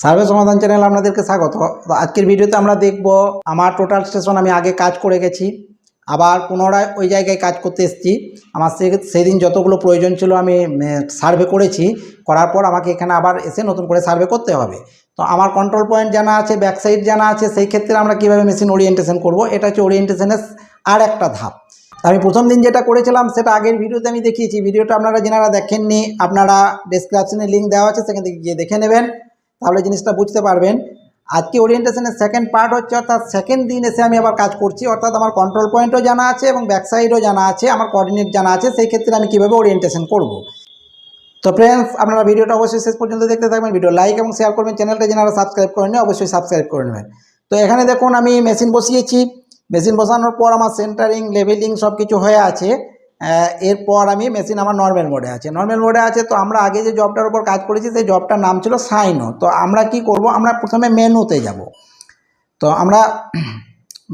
Survey সমাধান channel আপনাদেরকে স্বাগত। তো আজকের ভিডিওতে আমরা দেখব, আমার টোটাল স্টেশন আমি আগে কাজ করে গেছি, আবার পুনরায় ওই জায়গায় কাজ করতে এসেছি। আমার সে সেদিন যতগুলো প্রয়োজন ছিল আমি সার্ভে করেছি, করার পর আমাকে এখানে আবার এসে নতুন করে সার্ভে করতে হবে। তো আমার কন্ট্রোল পয়েন্ট জানা আছে ব্যাক সাইড জানা আছে, সেই ক্ষেত্রে আমরা কীভাবে মেশিন ওরিয়েন্টেশন করব, এটা হচ্ছে ওরিয়েন্টেশনের আর একটা ধাপ আমি প্রথম দিন যেটা করেছিলাম, সেটা আগের ভিডিওতে আমি দেখিয়েছি। ভিডিওটা আপনারা যেনারা দেখেননি, আপনারা ডেসক্রিপশনে লিঙ্ক দেওয়া আছে, সেখান থেকে গিয়ে দেখে নেবেন। তাহলে জিনিসটা বুঝতে পারবেন। আজকে ওরিয়েন্টেশনের সেকেন্ড পার্ট হচ্ছে, অর্থাৎ সেকেন্ড দিন এসে আমি আবার কাজ করছি, অর্থাৎ আমার কন্ট্রোল পয়েন্টও জানা আছে এবং ব্যাকসাইডও জানা আছে, আমার কোঅর্ডিনেট জানা আছে, সেই ক্ষেত্রে আমি কীভাবে ওরিয়েন্টেশন করব। তো ফ্রেন্ডস আপনারা ভিডিওটা অবশ্যই শেষ পর্যন্ত দেখতে থাকবেন, ভিডিও লাইক এবং শেয়ার করবেন চ্যানেলটা যারা সাবস্ক্রাইব করেন অবশ্যই সাবস্ক্রাইব করে নেবেন। তো এখানে দেখুন, আমি মেশিন বসিয়েছি। মেশিন বসানোর পর আমার সেন্টারিং লেভেলিং সব কিছু হয়ে আছে। এরপর আমি মেশিন আমার নর্মাল মোডে আছে। নর্মাল মোডে আছে তো আমরা আগে যে জবটার উপর কাজ করেছি, সেই জবটার নাম ছিল সাইনো তো আমরা কি করব? আমরা প্রথমে মেনুতে যাব। তো আমরা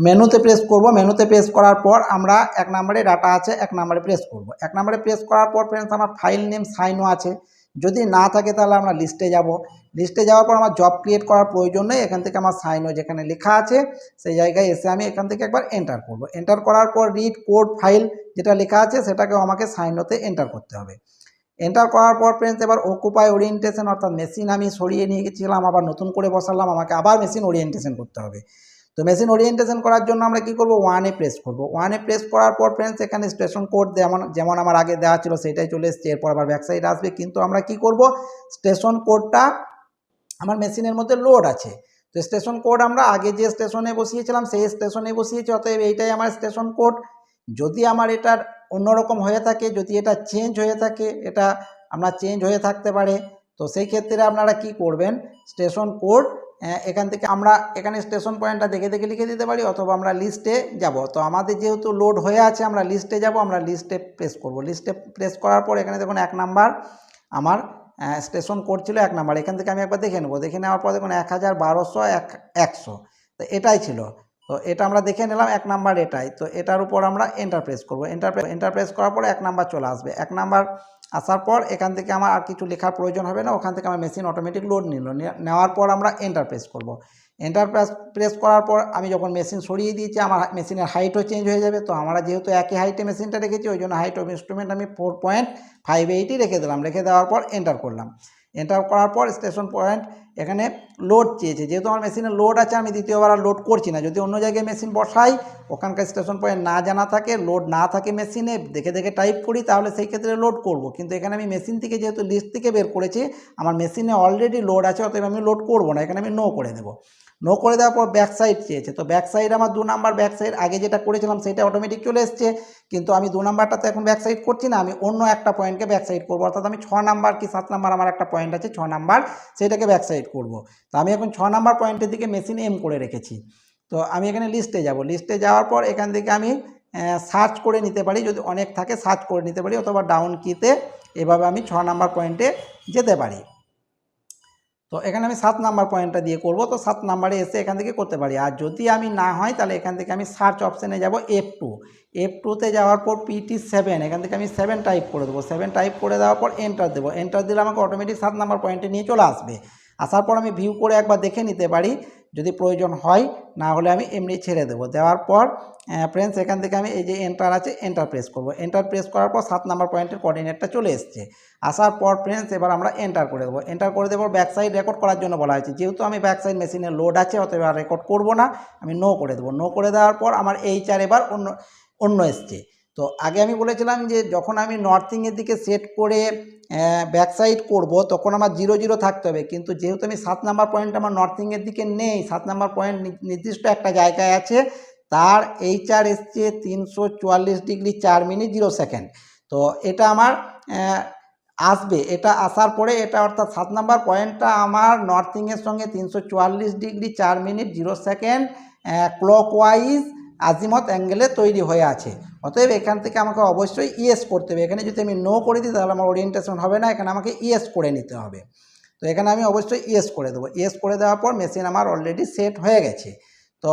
মেনুতে প্রেস করব। মেনুতে প্রেস করার পর আমরা এক নম্বরে ডাটা আছে, এক নম্বরে প্রেস করব। এক নম্বরে প্রেস করার পর ফ্রেন্ডস আমার ফাইল নেম সাইনো আছে। যদি না থাকে তাহলে আমরা লিস্টে যাব। লিস্টে যাওয়ার পর আমার জব ক্রিয়েট করার প্রয়োজন নেই, এখান থেকে আমার সাইনও যেখানে লেখা আছে, সেই জায়গায় এসে আমি এখান থেকে একবার এন্টার করব। এন্টার করার পর রিড কোড ফাইল যেটা লেখা আছে, সেটাকেও আমাকে সাইনোতে এন্টার করতে হবে। এন্টার করার পর ফ্রেন্ডস এবার অকুপাই ওরিয়েন্টেশন অর্থাৎ মেশিন আমি সরিয়ে নিয়ে গেছিলাম, আবার নতুন করে বসালাম, আমাকে আবার মেশিন ওরিয়েন্টেশন করতে হবে। তো মেশিন ওরিয়েন্টেশন করার জন্য আমরা কি করব? ওয়ানে প্রেস করব। ওয়ানে প্রেস করার পর ফ্রেন্ডস এখানে স্টেশন কোড যেমন যেমন আমার আগে দেওয়া ছিল, সেটাই চলে এসছে। এরপর আবার ব্যাক সাইড আসবে। কিন্তু আমরা কি করব? স্টেশন কোডটা আমার মেশিনের মধ্যে লোড আছে। তো স্টেশন কোড আমরা আগে যে স্টেশনে বসিয়েছিলাম, সেই স্টেশনে বসিয়েছি। অতএব এইটাই আমার স্টেশন কোড যদি আমার এটার অন্যরকম হয়ে থাকে, যদি এটা চেঞ্জ হয়ে থাকে, এটা আমরা চেঞ্জ হয়ে থাকতে পারে, তো সেই ক্ষেত্রে আপনারা কি করবেন? স্টেশন কোড এখান থেকে আমরা এখানে স্টেশন পয়েন্টটা দেখে দেখে লিখে দিতে পারি অথবা আমরা লিস্টে যাব। তো আমাদের যেহেতু লোড হয়ে আছে, আমরা লিস্টে যাব, আমরা লিস্টে প্রেস করব। লিস্টে প্রেস করার পর এখানে দেখুন এক নাম্বার আমার স্টেশন কোড ছিল এক নাম্বার এখান থেকে আমি একবার দেখে নেব। দেখে নেওয়ার পর দেখুন এক হাজার বারোশো এক, একশো। তো এটাই ছিল। তো এটা আমরা দেখে নিলাম এক নাম্বার এটাই। তো এটার উপর আমরা এন্টার প্রেস করব। এন্টার এন্টার প্রেস করার পর এক নাম্বার চলে আসবে। এক নাম্বার আসার পর এখান থেকে আমার আর কিছু লেখার প্রয়োজন হবে না। ওখান থেকে আমার মেশিন অটোমেটিক লোড নিল। নেওয়ার পর আমরা এন্টার প্রেস করব। এন্টার প্রেস প্রেস করার পর আমি যখন মেশিন সরিয়ে দিয়েছি, আমার মেশিনের হাইটও চেঞ্জ হয়ে যাবে। তো আমরা যেহেতু একই হাইটে মেশিনটা রেখেছি, ওই জন্য হাইট অফ ইনস্ট্রুমেন্ট আমি ফোর পয়েন্ট ফাইভ এইটই রেখে দিলাম। রেখে দেওয়ার পর এন্টার করলাম। এন্টার করার পর স্টেশন পয়েন্ট এখানে লোড চেয়েছে। যেহেতু আমার মেশিনে লোড আছে, আমি দ্বিতীয়বার আর লোড করছি না। যদি অন্য জায়গায় মেশিন বসাই, ওখানকার স্টেশন পয়েন্ট না জানা থাকে লোড না থাকে মেশিনে দেখে দেখে টাইপ করি, তাহলে সেই ক্ষেত্রে লোড করব। কিন্তু এখানে আমি মেশিন থেকে যেহেতু লিস্ট থেকে বের করেছি, আমার মেশিনে অলরেডি লোড আছে, অতএব আমি লোড করব না। এখানে আমি নো করে দেবো। নো করে দেওয়ার পর ব্যাক সাইড চেয়েছে। তো ব্যাক সাইড আমার দু নাম্বার ব্যাক সাইড আগে যেটা করেছিলাম সেটা অটোমেটিক চলে এসছে। কিন্তু আমি দু নাম্বারটাতে এখন ব্যাক সাইড করছি না, আমি অন্য একটা পয়েন্টকে ব্যাক সাইড করব। অর্থাৎ আমি ছ নাম্বার কি সাত নাম্বার আমার একটা পয়েন্ট আছে, ছ নাম্বার সেটাকে ব্যাক সাইড করব। তো আমি এখন ছ নাম্বার পয়েন্টের দিকে মেশিন এম করে রেখেছি। তো আমি এখানে লিস্টে যাব। লিস্টে যাওয়ার পর এখান থেকে আমি সার্চ করে নিতে পারি। যদি অনেক থাকে সার্চ করে নিতে পারি, অথবা ডাউন কিতে এভাবে আমি ছ নাম্বার পয়েন্টে যেতে পারি। তো এখানে আমি সাত নাম্বার পয়েন্টটা দিয়ে করব। তো সাত নাম্বারে এসে এখান থেকে করতে পারি। আর যদি আমি না হয়, তাহলে এখান থেকে আমি সার্চ অপশানে যাব এফ টু এফ টুতে যাওয়ার পর পিটি সেভেন এখান থেকে আমি সেভেন টাইপ করে দেবো। সেভেন টাইপ করে দেওয়ার পর এন্টার দেবো। এন্টার দিলে আমাকে অটোমেটিক সাত নাম্বার পয়েন্টে নিয়ে চলে আসবে। আসার পর আমি ভিউ করে একবার দেখে নিতে পারি যদি প্রয়োজন হয়, না হলে আমি এমনি ছেড়ে দেবো। দেওয়ার পর ফ্রেন্ডস এখান থেকে আমি এই যে এন্টার আছে এন্টার প্রেস করব। এন্টার প্রেস করার পর সাত নাম্বার পয়েন্টের কোঅর্ডিনেটটা চলে এসছে। আসার পর ফ্রেন্ডস এবার আমরা এন্টার করে দেবো। এন্টার করে দেবো ব্যাক সাইড রেকর্ড করার জন্য বলা হয়েছে। যেহেতু আমি ব্যাক সাইড মেশিনে লোড আছে আর রেকর্ড করব না, আমি নো করে দেবো। নো করে দেওয়ার পর আমার এইচ আর এবার অন্য অন্য এসছে। তো আগে আমি বলেছিলাম যে যখন আমি নর্থিংয়ের দিকে সেট করে ব্যাক সাইড করব, তখন আমার জিরো জিরো থাকতে হবে। কিন্তু যেহেতু আমি সাত নাম্বার পয়েন্ট আমার নর্থিংয়ের দিকে নেই, সাত নাম্বার পয়েন্ট নির্দিষ্ট একটা জায়গায় আছে, তার এইচ আর এসছে তিনশো চুয়াল্লিশ ডিগ্রি চার মিনিট জিরো সেকেন্ড তো এটা আমার আসবে। এটা আসার পরে এটা অর্থাৎ সাত নাম্বার পয়েন্টটা আমার নর্থিংয়ের সঙ্গে তিনশো চুয়াল্লিশ ডিগ্রি চার minute zero second clock clockwise azimuth অ্যাঙ্গেলে তৈরি হয়ে আছে। অতএব এখান থেকে আমাকে অবশ্যই ইএস করতে হবে। এখানে যদি আমি নো করে দিই, তাহলে আমার ওরিয়েন্টেশন হবে না। এখানে আমাকে ইএস করে নিতে হবে। তো এখানে আমি অবশ্যই ইএস করে দেবো। ইএস করে দেওয়ার পর মেশিন আমার অলরেডি সেট হয়ে গেছে। তো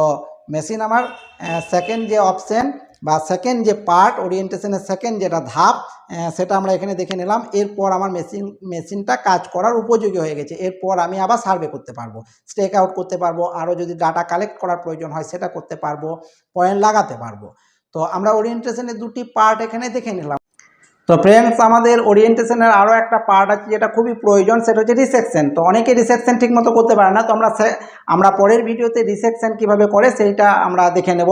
মেশিন আমার সেকেন্ড যে অপশান বা সেকেন্ড যে পার্ট ওরিয়েন্টেশনের সেকেন্ড যেটা ধাপ সেটা আমরা এখানে দেখে নিলাম। এরপর আমার মেশিন মেশিনটা কাজ করার উপযোগী হয়ে গেছে। এরপর আমি আবার সার্ভে করতে পারব স্টেক আউট করতে পারব, আরও যদি ডাটা কালেক্ট করার প্রয়োজন হয় সেটা করতে পারব পয়েন্ট লাগাতে পারব। তো আমরা ওরিয়েন্টেশনের দুটি পার্ট এখানে দেখে নিলাম। তো ফ্রেন্ডস আমাদের ওরিয়েন্টেশনের আরও একটা পার্ট আছে যেটা খুবই প্রয়োজন, সেটা হচ্ছে রিসেকশন তো অনেকে রিসেকশন ঠিকমতো করতে পারে না, তো আমরা আমরা পরের ভিডিওতে রিসেকশন কীভাবে করে, সেইটা আমরা দেখে নেব।